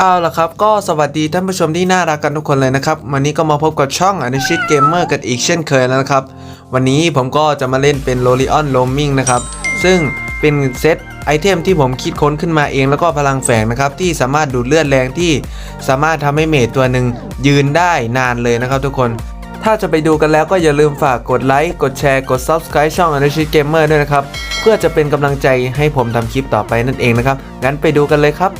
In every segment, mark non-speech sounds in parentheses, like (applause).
เอาละครับก็สวัสดีท่านผู้ชมที่น่ารักกันทุกคนเลยนะครับ วันนี้ก็มาพบกับช่องอนุชิตเกมเมอร์กันอีกเช่นเคยแล้วนะครับ วันนี้ผมก็จะมาเล่นเป็น l o r i o n Roaming นะครับ ซึ่งเป็นเซตไอเทมที่ผมคิดค้นขึ้นมาเองแล้วก็พลังแฝงนะครับ ที่สามารถดูดเลือดแรงที่สามารถทำให้เมจตัวหนึ่งยืนได้นานเลยนะครับทุกคน ถ้าจะไปดูกันแล้วก็อย่าลืมฝากกดไลค์กดแชร์กด Subscribe ช่องอนุชิตเกมเมอร์ด้วยนะครับเพื่อจะเป็นกำลังใจให้ผมทำคลิปต่อไปนั่นเองนะครับงั้นไปดูกันเลยครับ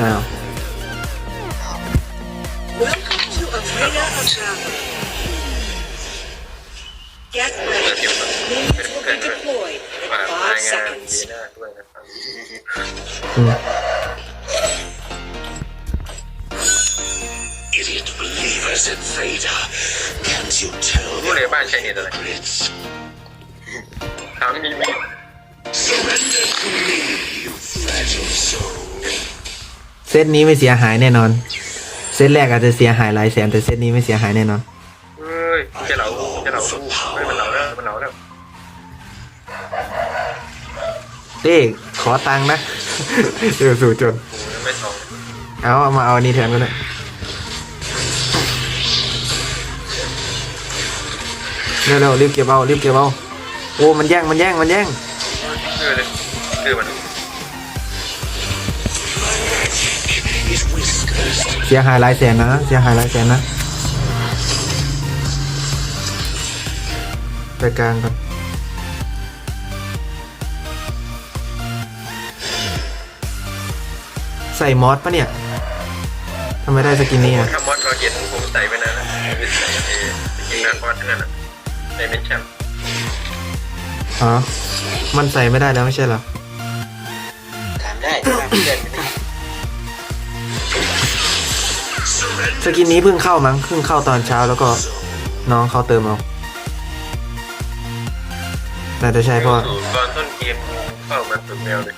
now. Welcome to Arena Otago. Get ready. Minions will be deployed in five seconds. Idiot believers in Vader. Can't you tell me the secrets? Surrender to me, you fragile soul. เซตนี้ไม่เสียหายแน่นอน เซตแรกอาจจะเสียหายหลายแสนแต่เซตนี้ไม่เสียหายแน่นอน เฮ้ยจะเหลาจะเหลาเฮ้ยมันเหลาแล้วมันเหลาแล้วเต้ขอตังค์นะ เดี๋ยวสู่จน โอ้ยไม่สองเอาเอามาเอาอันนี้แทนก็ได้เร็วๆรีบเก็บเอารีบเก็บเอาโอ้มันแย่งมันแย่งมันแย่งคือเลยคือมัน สียหายหลายแสนนะ เสียหายหลายแสนนะไปกลางก่อนใส่มอสปะเนี่ยทำไมได้สกินนี้อะถ้ามอสเราเย็นผมใส่ไปนานแล้วเป็นใส่เอจริงๆนะมอสทั้งนั้นอะในเมนชั่นอ๋อมันใส่ไม่ได้แล้วไม่ใช่เหรอถามได้ถามเพื่อนไม่ได้ สกินนี้เพิ่งเข้ามั้งเพิ่งเข้าตอนเช้าแล้วก็น้องเขาเติมเอาน่าจะใช่เพราะสูตรตอนต้นเกมเข้ามาสุดแนวเลย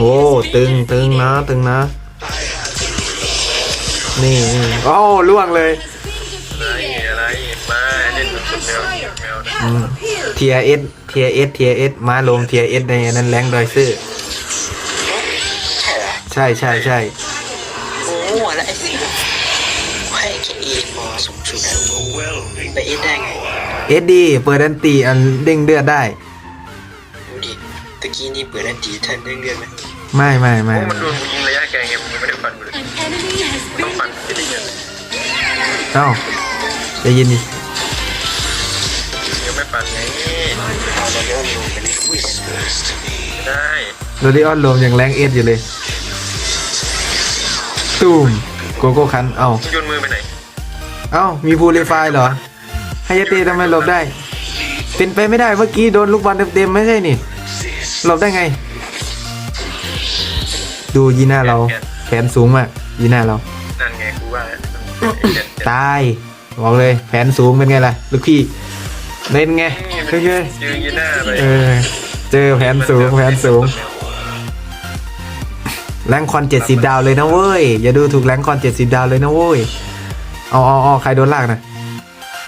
โอ้ตึงตึงนะตึงนะ นี่นี่โอ้ล่วงเลยอะไรอะไรมาเล่นสุดแนวสุดแนวนะอืม เทียเอสเทียเอสเทียเอสมาลงเทียเอสในนั้นแรงดอยซื่อใช่เหรอใช่ใช่ใช่โอ้โหแล้วไอ้สิให้แค่เอ็มอสูงสุดอะ overwhelming ไปเอ็ดได้ไงเอสดีเปิดดันตีอันเด้งเลือดได้ดูดิตะกี้นี่เปิดอันตีทันเรื่องเดือนไหมไม่ไม่ไม่โอ้มันโดนกูยิงระยะไกลไงมึงยังไม่ได้ฟันกูเลย An enemy has ต้อง been ฟันที่นี่ยังเอ้าใจะยินดิ to me. ได้โรดิออนรวมยังแรงเอสอยู่เลย ตูมโกโก้คัน เอ้ามึงโยนมือไปไหน เอ้า มีพูลิฟายเหรอไฮยาเตทำไมหลบได้ เป็นไปไม่ได้เมื่อกี้โดนลูกบอลเต็มๆไม่ใช่นี่ หลบได้ไง ดูยีน่าเราแขนสูงมากยีน่าเรา นั่นไงกูว่าตายบอกเลยแผนสูงเป็นไงล่ะ ลูกพี่เล่นไงเฮ้ยเจอยีน่าไปๆเออ เจอแผนสูงแผนสูง แรงคอนเจ็ดสิบดาวเลยนะเว้ย อย่าดูถูกแรงคอนเจ็ดสิบดาวเลยนะเว้ยเอาเอาเอาใครโดนลากนะ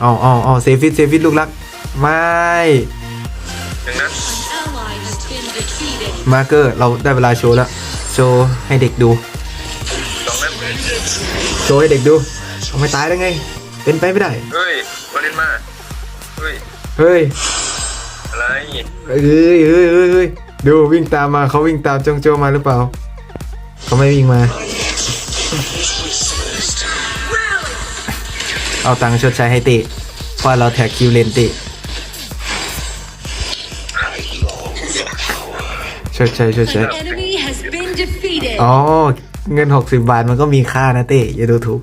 เอาเอาเอาเซฟิตเซฟิตลูกรัก ไม่ดังนั้น ally has been defeated. มาร์เกอร์เราได้เวลาโชว์แล้ว โชว์ให้เด็กดูสองนั้นโชว์ให้เด็กดูเอาไม่ตายได้ไง เป็นไปไม่ได้ เฮ้ยมาเล่นมา เฮ้ย เฮ้ย อะไรเอ้ยเอ้ยเอ้ยเอ้ยดูวิ่งตามมาเขาวิ่งตามจงโจมาหรือเปล่าเขาไม่วิ่งมา เอาตังค์ชดใช้ให้ติเพราะเราแท็กคิวเลนติชดใช้ชดใช้ An enemy has been defeated. อ๋อ เงิน60บาทมันก็มีค่านะเต้อย่าดูถูก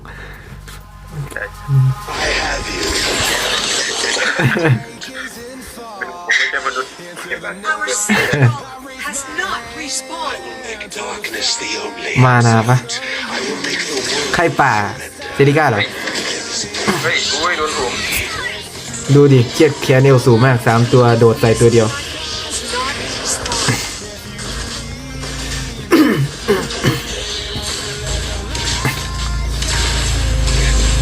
มานาปะ I will make the world ใครป่าเซดิก้าเหรอ เฮ้ยโอ้ยโดนผมดูดิเครียดเคลียร์เนวสูงมาก3ตัวโดดใส่ตัวเดียว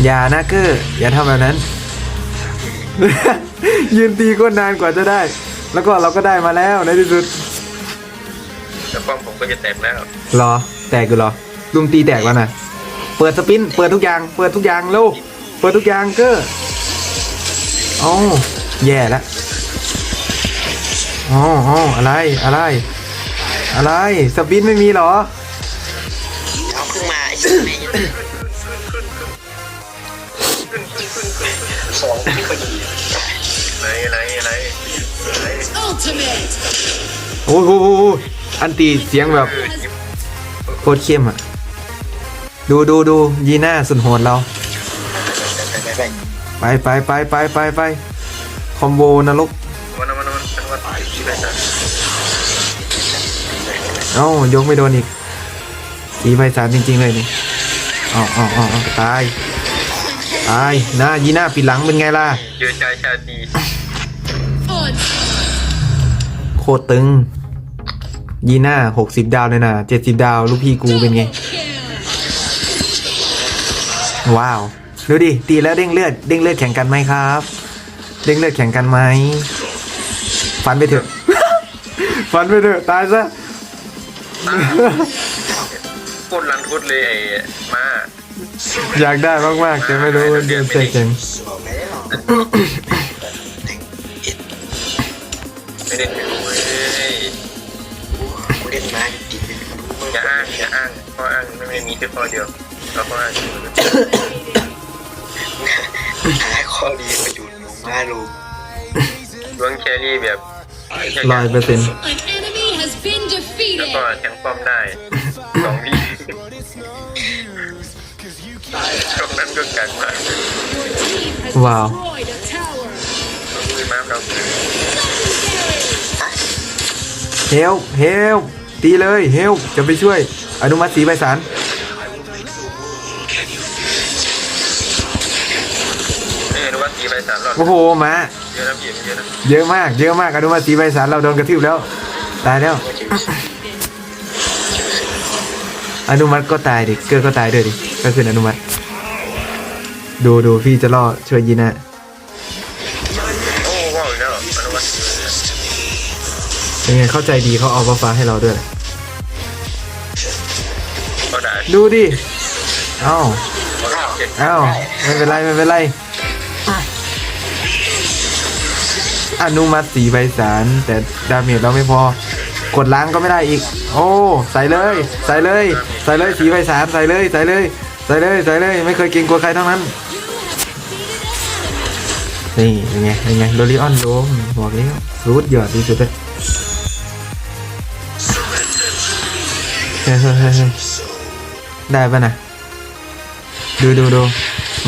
อย่านะเกอร์อย่าทำแบบนั้น ยืนตีก็นานกว่าจะได้ แล้วก็เราก็ได้มาแล้วในที่สุดแล้วป้อมผมก็จะแตกแล้วรอ แตกกูรอลุมตีแตกแล้วนะเปิดสปิน เปิดทุกอย่าง เปิดทุกอย่างเร็วเปิดทุกอย่างเก็อ๋อแย่แล้วอ๋ออ๋ออะไร อะไร อะไร สปินไม่มีเหรอเอาขึ้นมาไอ้สัตว์แม่งสองที่พอดีไหนไหน โอ้โหอันตีเสียงแบบโคตรเข้มอะ ดูดูดูยีน่าสุดโหดเรา ไปไปไปไปไปไปคอมโบนรกเอ้ายกไม่โดนอีกสีไฟสารจริง ๆ เลยนี่อ๋ออ๋ออ๋อตาย ตายนะยีน่าปิดหลังเป็นไงล่ะเจอชายชาตี โคตรตึง ยีน่าหกสิบดาวเลยนะเจ็ดสิบดาว ลูกพี่กูเป็นไง Kill. ว้าว ดูดิ ตีแล้วเด้งเลือด เด้งเลือดแข่งกันไหมครับ เด้งเลือดแข่งกันไหม ฟันไปเถอะ ฟันไปเถอะ ตายซะโคตรรันทุดเลยไอ้มา อยากได้มากๆแต่ไม่รู้ว่าจะเจ๋งบอกแล้วไม่ได้ถึงเว้ย กูเล่นมาติดเป็นรู้อย่าอ้างอย่าอ้างข้ออ้างไม่มีแค่ข้อเดียวเราข้ออ้างหาข้อดีประโยชน์ของมาลูกดวงแครี่แบบร้อยเปอร์เซ็นต์ An enemy has been แล้วก็ defeated. แทงป้อมได้สองวิช่วงนั้นก็กัดมาก Your team has ฮลเฮลตีเลยเฮลจะไปช่วย อนุมัติสีใบสารเออรู้ว่าตีไปสามรอบโอ้โหมาเยอะนะพี่เยอะนะเยอะมาก เยอะมากอนุมัติสีใบสารเราโดนกระทืบแล้ว ตายแล้ว อนุมัติก็ตายดิเกิดก็ตายด้วยดิก็คืออนุมัติ ดูดูพี่จะล่อช่วยยีน่าโเป็นไงเข้าใจดีเขาเอาฟ้าฟ้าให้เราด้วย ก็ได้ดูดิเอ้าก็ได้เจ็ดเอ้าไม่เป็นไรไม่เป็นไรอนุมัติสีใบสารแต่ดาเมจเราไม่พอ กดล้างก็ไม่ได้อีก โอ้ใส่เลย ใส่เลย ใส่เลยสีใบสารใส่เลยใส่เลยใส่เลยใส่เลยไม่เคยเกรงกลัวใครทั้งนั้น นี่เป็นไงเป็นไงโดริออนโดมบอกแล้วรูดยอดที่สุดเลย เฮ้ยเฮ้ยเฮ้ยเฮ้ยได้ปะนะดูดูดู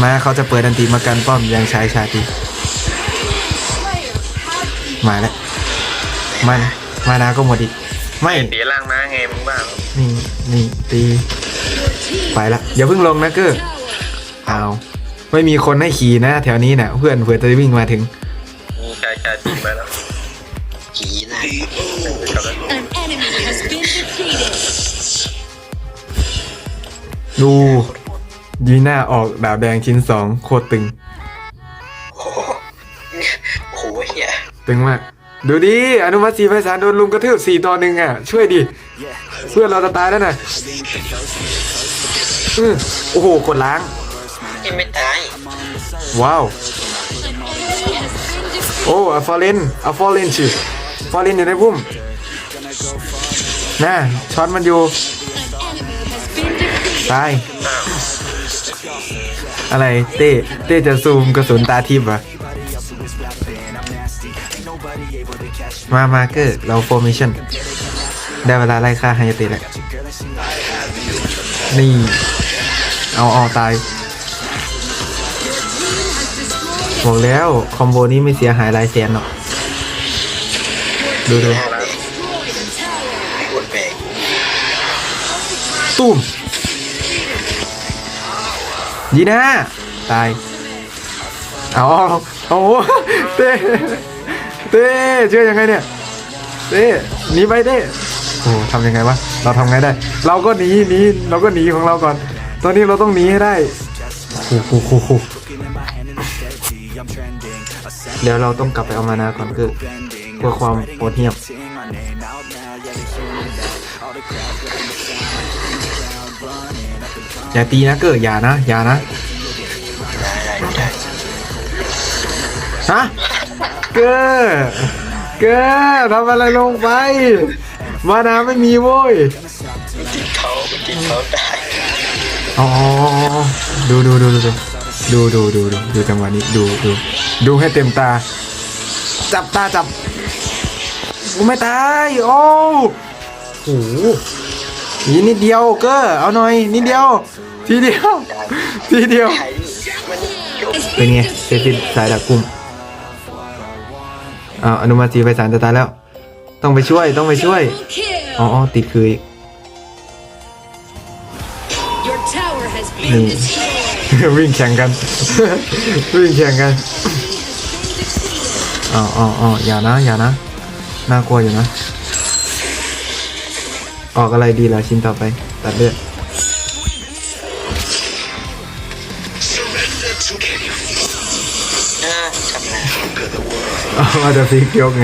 มาเขาจะเปิดอันตีมากันป้อมยังใช้ชาตีมาแล้วมานะมานาก็หมดอีกไม่เสียล่างม้าไงมึงบ้านี่นี่ตีไปละอย่าเพิ่งลงนะเกอร์ Tower. เอาไม่มีคนให้ขี่นะ แถวนี้นะเพื่อนเผื่อจะวิ่งมาถึงมีชายชาตีมาแล้วผีน่ะ ดูยีน่าออกดาบแดงชิ้นสองโคตรตึง โอ้โหโอ้โหเฮียตึงมาก ดูดิอนุมัติสีไพศาลโดนลุมกระทืบสี่ต่อหนึ่งอะ ช่วยดิเพื่อนเราจะตายแล้วนะอื้อโอ้โหกดล้าง ยังไม่ตายว้าว An enemy has been defeated. โอ้อะฟอร์เรนอะฟอร์เรนชิฟอร์เรนอยู่ในพุ่มน่ะช็อตมันอยู่ ตาย อะไรเต้เต้จะซูมกระสุนตาทิพย์เหรอะมามาเกอร์เราโฟมิชั่น ได้เวลาไล่ฆ่าไฮยาเตะแล้ว นี่ เอาเอาตายบอกแล้ว คอมโบนี้ไม่เสียหายหลายแสนหรอก ดูดู Destroyed a tower. ไอ้คนแบกตุ้ม ยีน่าตายเอาเอาเอาโอ้เต้เต้เชื่อยังไงเนี่ยเต้หนีไปเต้โอ้ทำยังไงวะเราทำไงได้ เราก็หนีหนีเราก็หนีของเราก่อน ตอนนี้เราต้องหนีให้ได้โอ้โหโอ้โหเดี๋ยวเราต้องกลับไปเอามานาก่อนคือเพื่อความโหดเหี้ยม อย่าตีนะเกิดอย่านะอย่านะได้ได้ได้ฮะเกอร์เกอร์ทำอะไรลงไป มานาไม่มีโว้ยติดเขาติดเขาได้อ๋อดูดูดูดูดูดูดูดูดูจังหวะนี้ดูดูดูให้เต็มตา จับตาจับกูไม่ตายโอ้โหนี่นิดเดียวเกอร์เอาหน่อยนิดเดียว ทีเดียว ทีเดียวไอ้มันจบเป็นไงเซฟินสายดักกุมอ้าวอนุมาตีไปสารจะตายแล้ว ต้องไปช่วยต้องไปช่วย Double อ๋อ kill. อ๋อติดคืออีก Your tower has been Hmm. destroyed. วิ่งแข่งกัน วิ่งแข่งกันอ๋ออ๋ออ๋ออย่านะอย่านะ น่ากลัวอยู่นะ ออกอะไรดีล่ะชิ้นต่อไป ตัดเลือด อ๋อจะฟิกยกไง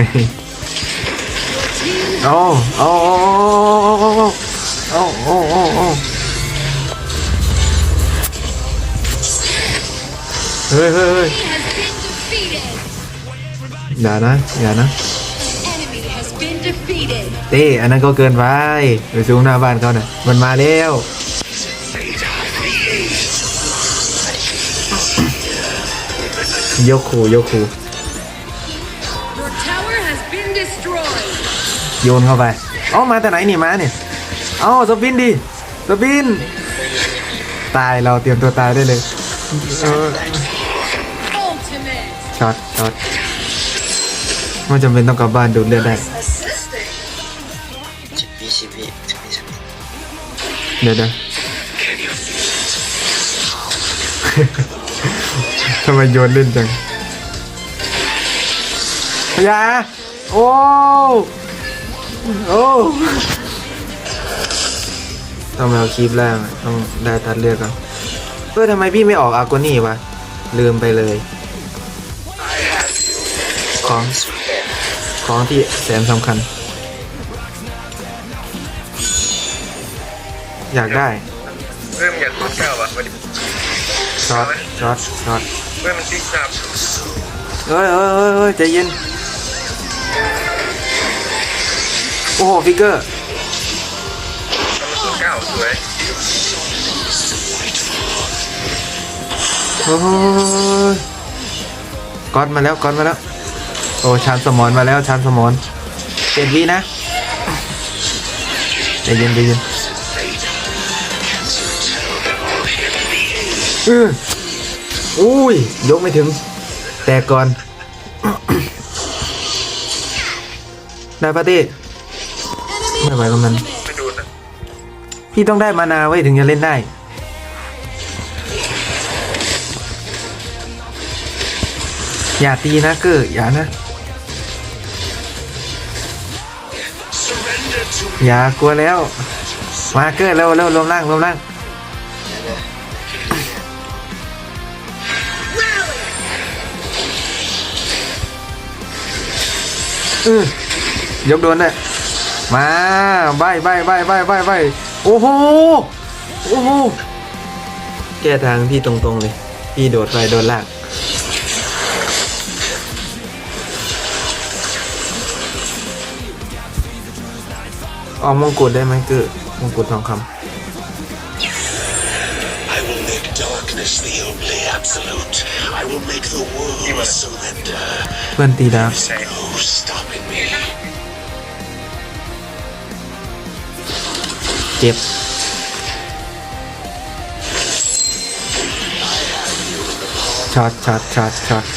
โอ้โอ้โอ้โอ้โอ้โอ้โอ้เฮ้ยเฮ้ยเฮ้ยอย่านะอย่านะเต้อันนั้นก็เกินไปไปซูมหน้าบ้านเขาน่ะมันมาแล้วยกขู่ยกขู่ โยนเข้าไปเอ้ามาแต่ไหนนี่มาเนี่ยเอ้าสปินดิสปิน ตายเราเตรียมตัวตายได้เลยเออ Ultimate. ช็อตช็อตไม่จำเป็นต้องกลับบ้านดูดเลือดได้สิบวิสิบวิสิบวิสิบวิเดี๋ยวเดี๋ยวทำไมโยนเล่นจังพยาโอ้ โอ้ต้องมาเอาคลิปแรกอะต้องได้ตัดเลือดก่อนเฮ้ยทำไมพี่ไม่ออกอากูนี่วะ ลืมไปเลย ของของที่แสนสำคัญ อยากได้เริ่มอยากพูดก้าวอะวันนี้ช็อตช็อตช็อตเริ่มมันติ๊กจับเฮ้ยเฮ้ยเฮ้ยเฮ้ยใจเย็นโอ้โหฟิกเกอร์ทำมันตัวก้าวสวยโอ้ยก๊อตมาแล้วก๊อตมาแล้ว โอ้ชานสมอนมาแล้วชานสมอนเจ็ดวินะใจเย็นใจเย็นอืออุ้ย ยกไม่ถึง แต่ก่อน ได้ปะตี้ Enemy ไม่ไหวกับมัน ultimate. ไม่ดูนะพี่ต้องได้มานาไว้ถึงจะเล่นได้ อย่าตีนะเกอร์อย่านะ Surrender to อย่ากลัวแล้ว มาเกอร์เร็วเร็วรวมร่างรวมร่างอือยกโดนเลย มาใบใบใบใบใบใบโอ้โหโอ้โหแก้ทางพี่ตรงๆเลย พี่โดดไปโดนลากเอามงกุฎได้ไหมเกอร์มงกุฎทองค I will make darkness the only absolute. I will make the world surrender. ำเพื่อนตีดาบ No stopping me. เจ็บ ชาร์ชาร์ชาร์ชาร์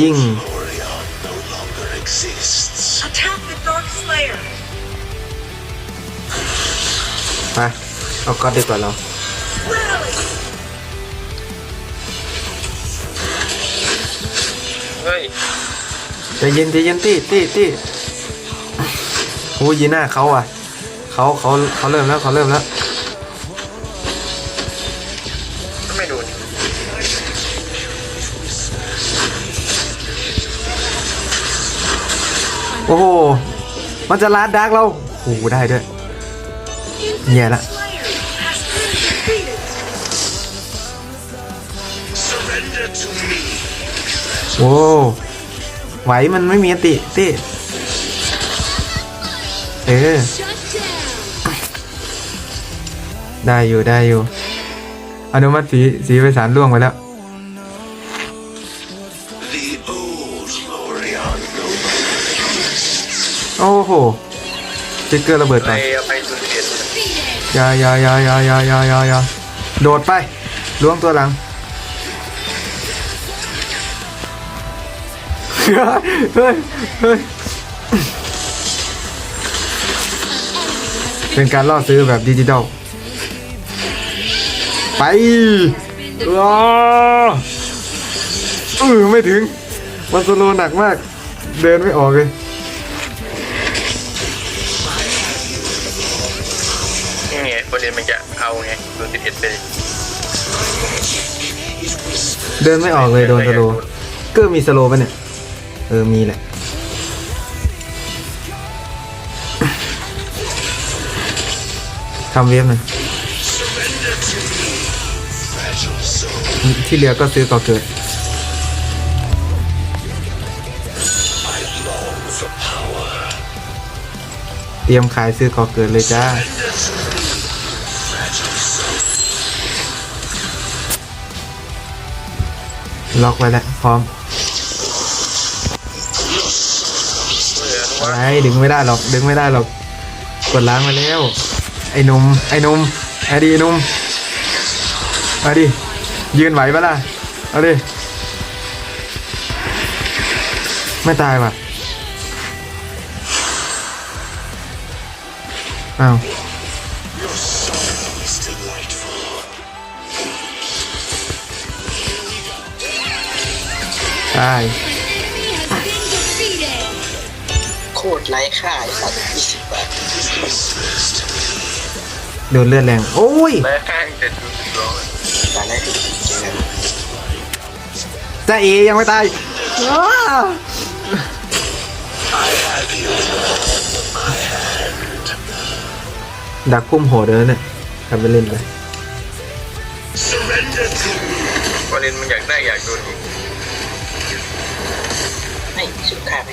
ยิ่งไปเอาก็ดีกว่าเรา เฮ้ยใจเย็นใจเย็นตีตีตีโอ้ยยีน่าเขาอะเขาเขาเขาเริ่มแล้วเขาเริ่มแล้วไม่โดนโอ้โห มันจะลาดดาร์กเราโอ้โหได้ด้วยแย่ละ Surrender to me. โอ้ ไหวมันไม่มีอติติเออ ได้อยู่ได้อยู่ อนุมัติสีสีไปสารล่วงไปแล้ว โอ้โหสติ๊กเกอร์ระเบิดไปยายายายายายายายาโดดไปล้วงตัวหลัง เฮ้ยเฮ้ยเป็นการล่อซื้อแบบดิจิตอลไปว้าเออไม่ถึง มันสโลว์หนักมาก เดินไม่ออกเลยนี่ไงประเด็นมันจะเอาไงโดนติดเอ็ดไปเดินไม่ออกเลยโดนสโลว์เกอร์มีสโลว์ปะเนี่ยเออมีแหละทำเวฟหน่อยที่เหลือก็ซื้อก่อเกิดเตรียมขายซื้อก่อเกิดเลยจ้าล็อกไว้แล้วพร้อม อะไรดึงไม่ได้หรอกดึงไม่ได้หรอกกดล้างมาแล้ว ไอ้นุ่มไอ้นุ่มไอ้ดีนุ่มมาดิยืนไหวปะล่ะเอาดิไม่ตายว่ะอ้าวตาย โคตรไร้ค่าไอ้สัตว์ยี่สิบบาทโดนเลือดแรง โอ้ยและข้างจะดูร้อนตอนแรกเจอกันจ้าเอยังไม่ตายอ้า I have you. ดักพุ่มโหดเลยเนี่ยทำไปเล่นไป Surrender to me. ประเด็นมันอยากได้อยากโดนอีกไม่สุดค่าไม่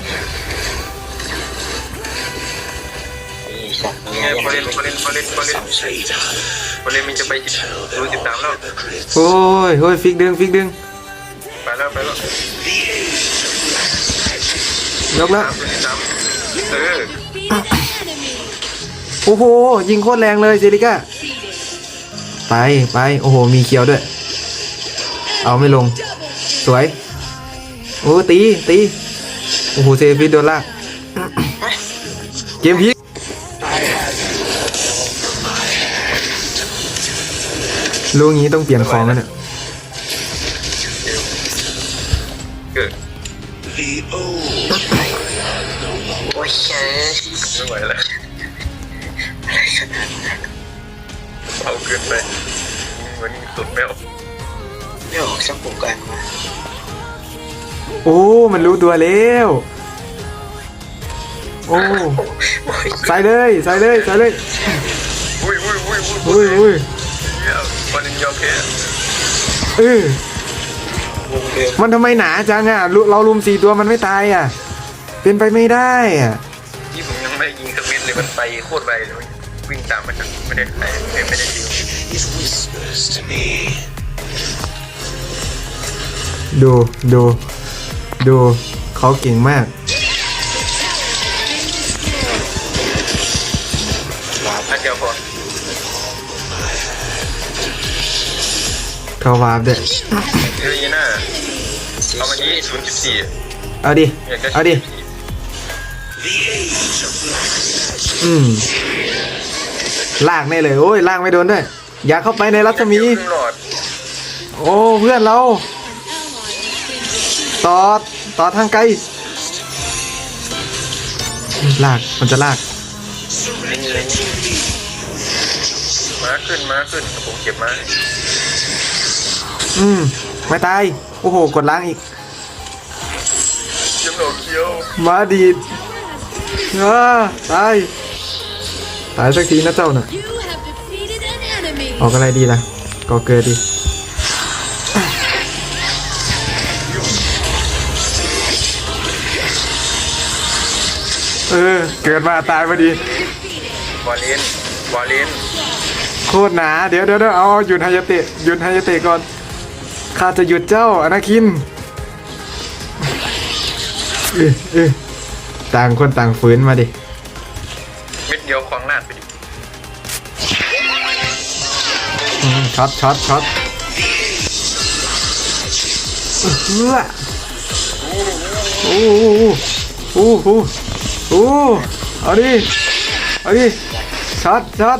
สัตว์เนี่ยยังประไม่เด็นได้ประเด็นประเด็นประเด็น Zeta. ประเด็นมันจะไปจิตรู้ติดตามแล้วโอ้ยโอ้ยฟิกดึงฟิกดึงไปแล้วไปแล้วยกแล้วตามรู้ติดตามเออ โอ้โห ยิงโคตรแรงเลยเจริก้า ไปไปโอ้โห มีเคียวด้วย เอาไม่ลง สวย โอ้ตีตี โอ้โห เซฟิตโดนลาก เกมพลิก รู้งี้ต้องเปลี่ยนของแล้วเนี่ยเกิด The old โอ้ยเฮ้ยไม่ไหวแล้วอะไรขนาดนั้นเอาเกินไปมันสุดไม่ออกไม่ออกสักปุกกันมาโอ้ มันรู้ตัวแล้ว โอ้โอ้ยใส่เลยใส่เลยใส่เลยอุ้ยอุ้ยอุ้ยอุ้ยอุ้ยอุ้ยเนี่ยประเด็น ยอมแพ้เออวงเดิมมันทำไมหนาจังอะลุเราลุมสี่ตัวมันไม่ตายอะ เป็นไปไม่ได้อะนี่ผมยังไม่ได้ยิงสักเม็ดเลยมันไปโคตรไวเลยวิ่งตามมาจากไม่ได้ใครไม่ได้ยิง It whispers to me. ดูดูดูเขาเก่งมาก เขาวาร์ปด้วยเฮ้ยน่าเอามาที่ศูนย์จุดสี่เอาดิอยากจะเอาดิ The age of blackness. อืมลากแน่เลย โอ้ยลากไม่โดนด้วย อย่าเข้าไปในรัศมีครึ่งหลอดโอ้เพื่อนเรา ต่อ ต่อทางไกล ลาก มันจะลากลิงลิงม้าขึ้นม้าขึ้น ผมเก็บม้า อืมไม่ตาย โอ้โห กดล้างอีกยังโอเคียวมาดีดอ่าตาย ตายสักทีนะเจ้าน่ะ You have defeated an enemy. ออกอะไรดีล่ะก็เกิดดี เออ เกิดมาตายพอดี วอลเลนวอลเลนโคตรหนา เดี๋ยวเดี๋ยวเดี๋ยวเอาหยุดไฮายาเตะหยุดไฮายาเตะก่อน ข้าจะหยุดเจ้าอนาคินเออเออต่างคนต่างฝืนมาดิเม็ดเดียวควางลาดไปดิอืมช็อตช็อตช็อตเฮ้อโอ้โหโอ้โหโอ้โหเอาดิเอาดิช็อตช็อต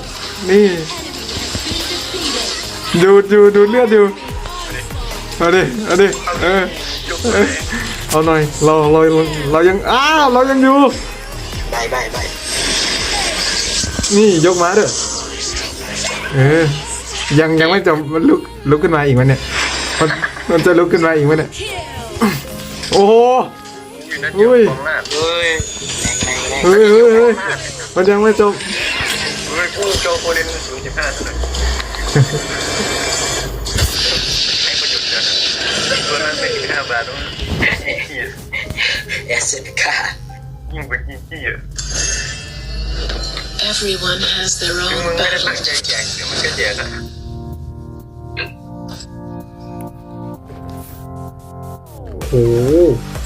นี่ดูดดูดูดเลือดอยู่ เอาดิเอาดิเออเออเอาหน่อยเราเราเรายังอ้าวเรายังอยู่ใบใบใบนี่ยกมาเด้อเออยังยังไม่จบมันลุกลุกขึ้นมาอีกมันเนี่ยมันมันจะลุกขึ้นมาอีกมันเนี่ยโอ้โหอยู่นั่นเดียวอุ้ยควางลาดเฮ้ยแรงแรงแรงเฮ้ยเฮ้ยเฮ้ยมันยังไม่จบเฮ้ยกู้โจโคเรนศูนย์จุดห้าเท่านั้นใ barulho (laughs) é Everyone has their own battle. Oh.